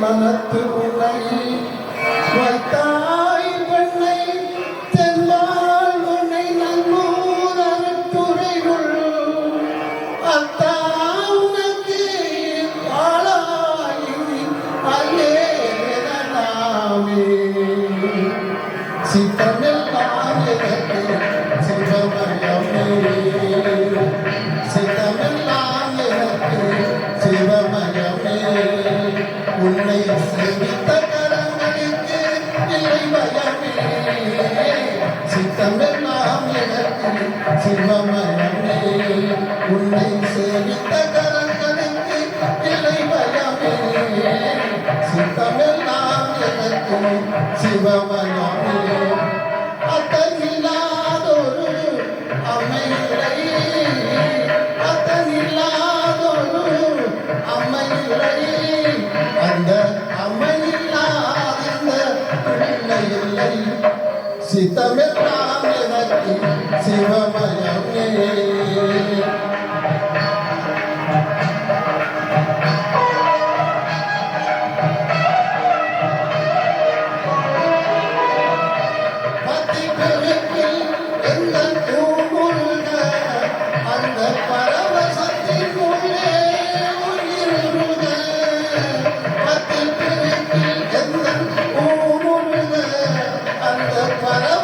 மனத்து உன்னை. வத்தாய் பெண்ணை தென்பால் உன்னை நன்னூர் அருத்துறைகள் அத்தா உனக்கு பாலாயின் அல்லேதாமே சித்தமெல்லாம் உன்னை சேவித்த கரங்கனுக்கு இல்லை பயமே சித்தமெல்லாம் எனக்கு சிவமயமே அத்தனில்லாதொரு அமையிலை அத்தனில்லாதொரு அமையிலை పరమ